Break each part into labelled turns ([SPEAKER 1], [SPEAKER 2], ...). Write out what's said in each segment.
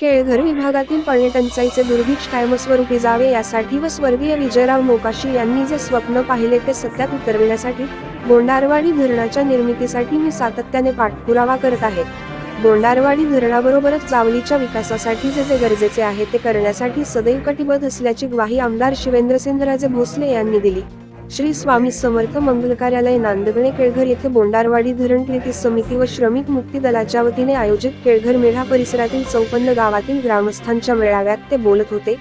[SPEAKER 1] केळघर विभागातील पाणी दुर्भिक्ष कायमस्वरूपी जावे यासाठी व स्वर्गीय विजयराव मोकाशी यांनी जे स्वप्न पाहिले ते सत्यात उतरविण्यासाठी बोंडारवाडी धरणाच्या निर्मितीसाठी मी सातत्याने पाठपुरावा करत आहे. बोंडारवाडी धरणाबरोबरच जावलीच्या विकासासाठी जे जे गरजेचे आहे ते करण्यासाठी सदैव कटिबद्ध असल्याची ग्वाही आमदार शिवेंद्रसिंहराजे भोसले यांनी दिली. श्री स्वामी समर्थ मंगल कार्यालय नांदगणे केळघर येथे बोंडारवाडी धरण कृती समिती व श्रमिक मुक्ती दलाच्या वतीने आयोजित केळघर मेढा परिसरातील चौपन्न गावातील ग्रामस्थांच्या मेळाव्यात ते बोलत होते.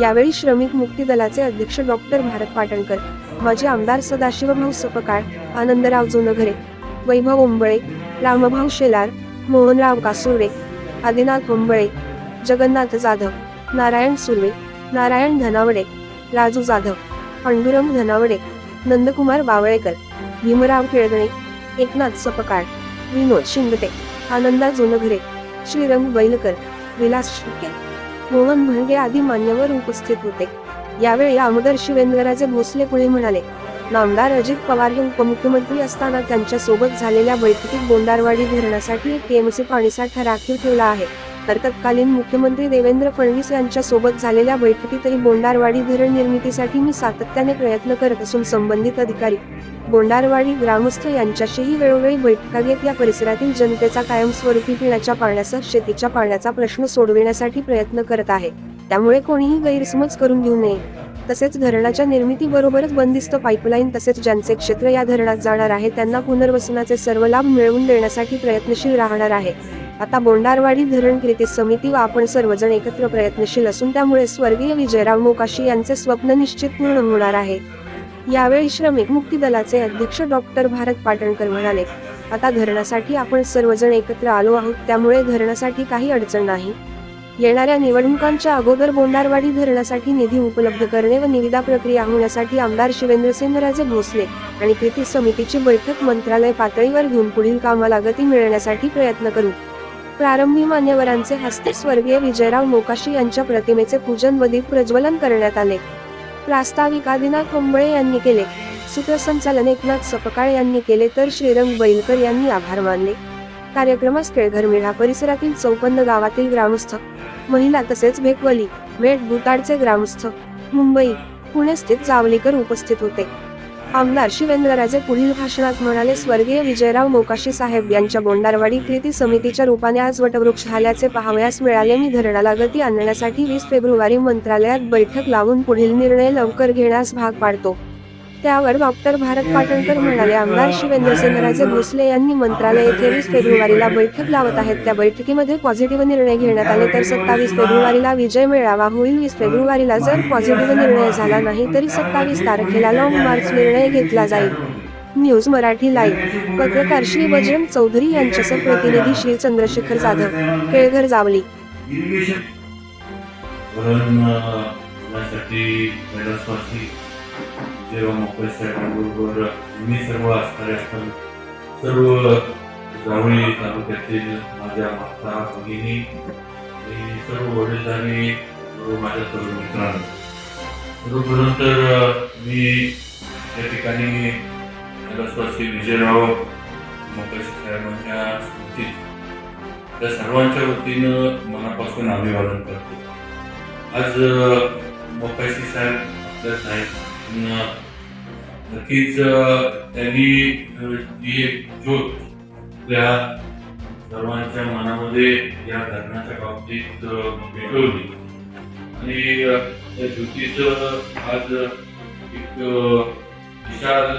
[SPEAKER 1] यावेळी श्रमिक मुक्ती दलाचे अध्यक्ष डॉक्टर भारत पाटणकर माजी आमदार सदाशिवभाऊ सपकाळ आनंदराव जोनघरे वैभव ओंबळे रामभाऊ शेलार मोहनराव कासुर्डे आदिनाथ ओंबळे जगन्नाथ जाधव नारायण सुर्वे नारायण धनावडे राजू जाधव पांडुरंग धनावडे नंदकुमार बावळेकर भीमराव केळगणे एकनाथ सपकाळ विनोद शिंगटे आनंदा जोनघरे श्रीरंग बैलकर विलास शिंके मोहन भंगे आदी मान्यवर उपस्थित होते. यावेळी आमदार शिवेंद्रराजे भोसले पुढे म्हणाले नामदार अजित पवार हे उपमुख्यमंत्री असताना त्यांच्यासोबत झालेल्या बैठकीत गोंदारवाडी धरणासाठी एक टीएमसी पाणीसाठा राखीव ठेवला आहे. तर तत्कालीन मुख्यमंत्री देवेंद्र फडणवीस यांच्या सोबत झालेल्या बैठकीतही बोंडारवाडी धरण निर्मितीसाठी मी सातत्याने प्रयत्न करत असून संबंधित अधिकारी बोंडारवाडी ग्रामस्थ यांच्याशीही वेळोवेळी बैठका घेत या परिसरातील जनतेचा कायमस्वरूपी पिण्याच्या पाण्यासह शेतीच्या पाण्याचा प्रश्न सोडविण्यासाठी प्रयत्न करत आहे. त्यामुळे कोणीही गैरसमज करून घेऊ नये. तसेच धरणाच्या निर्मितीबरोबरच बंदिस्त पाईपलाईन तसेच ज्यांचे क्षेत्र या धरणात जाणार आहे त्यांना पुनर्वसनाचे सर्व लाभ मिळवून देण्यासाठी प्रयत्नशील राहणार आहे. आता बोंडारवाडी धरण कृती समिती व आपण सर्वजण एकत्र प्रयत्नशील असून त्यामुळे स्वर्गीय विजयराव मोकाशी यांचे स्वप्न निश्चित पूर्ण होणार आहे. यावेळी श्रमिक मुक्ती दलाचे अध्यक्ष डॉक्टर भारत पाटणकर म्हणाले आता धरणासाठी आपण सर्वजण एकत्र आलो आहोत त्यामुळे धरणासाठी काही अडचण नाही. येणाऱ्या निवडणुकांच्या अगोदर बोंडारवाडी धरणासाठी निधी उपलब्ध करणे व निविदा प्रक्रिया होण्यासाठी आमदार शिवेंद्रसिंहराजे भोसले आणि कृती समितीची बैठक मंत्रालय पातळीवर घेऊन पुढील कामाला गती मिळण्यासाठी प्रयत्न करू. प्रारंभी मान्यवरांचे हस्ते स्वर्गीय विजयराव मोकाशी यांच्या प्रतिमेचे पूजन व दीप प्रज्वलन करण्यात आले. प्रास्ताविक आदिनाथ कुंबळे यांनी केले. सूत्रसंचालन एकनाथ सपकाळ यांनी केले तर श्रीरंग बैलकर यांनी आभार मानले. कार्यक्रमास केळघर मेढा परिसरातील चौपन्न गावातील ग्रामस्थ महिला तसेच भेकवली मेट भुताडचे ग्रामस्थ मुंबई पुणे स्थित जावलीकर उपस्थित होते. आमदार शिवेंद्रराजे पुढील भाषणात म्हणाले स्वर्गीय विजयराव मोकाशी साहेब यांच्या बोंडारवाडी कृती समितीच्या रूपाने आज वटवृक्ष झाल्याचे पाहावयास मिळाले. मी धरणाला गती आणण्यासाठी वीस फेब्रुवारी मंत्रालयात बैठक लावून पुढील निर्णय लवकर घेण्यास भाग पाडतो. त्यावर डॉक्टर भारत पाटणकर म्हणाले आमदार शिवेंद्रसिंहराजे भोसले यांनी मंत्रालय येथे वीस फेब्रुवारीला बैठक लावत आहेत. त्या बैठकीमध्ये पॉझिटिव्ह निर्णय घेण्यात आले तर सत्तावीस फेब्रुवारीला विजय मिळावा होईल. वीस फेब्रुवारीला जर पॉझिटिव्ह निर्णय झाला नाही तरी सत्तावीस तारखेला लॉंग मार्च निर्णय घेतला जाईल. News Marathi live. पत्रकार श्री बजरंग चौधरी यांच्यासह प्रतिनिधी श्री चंद्रशेखर जाधव. केळघर जावली.
[SPEAKER 2] वरण जेव्हा मोकळे साहेबांबरोबर मी सर्व असणारे सर्व जावळी तालुक्यातील माझ्या माता भगिनी आणि सर्व वडीलधारी माझ्या सर्व मित्रांनो. सर्वप्रथम तर मी त्या ठिकाणी कैलासवासी विजयराव मोकळे साहेबांच्या स्मृतीत त्या सर्वांच्या वतीनं मनापासून अभिवादन करतो. आज अ, मोकाशी साहेब आपल्यात आहेत नक्कीच त्यांनी जी एक ज्योत आपल्या सर्वांच्या मनामध्ये या धरणाच्या बाबतीत भेटवली पेटवली आणि त्या ज्योतीचं आज एक विशाल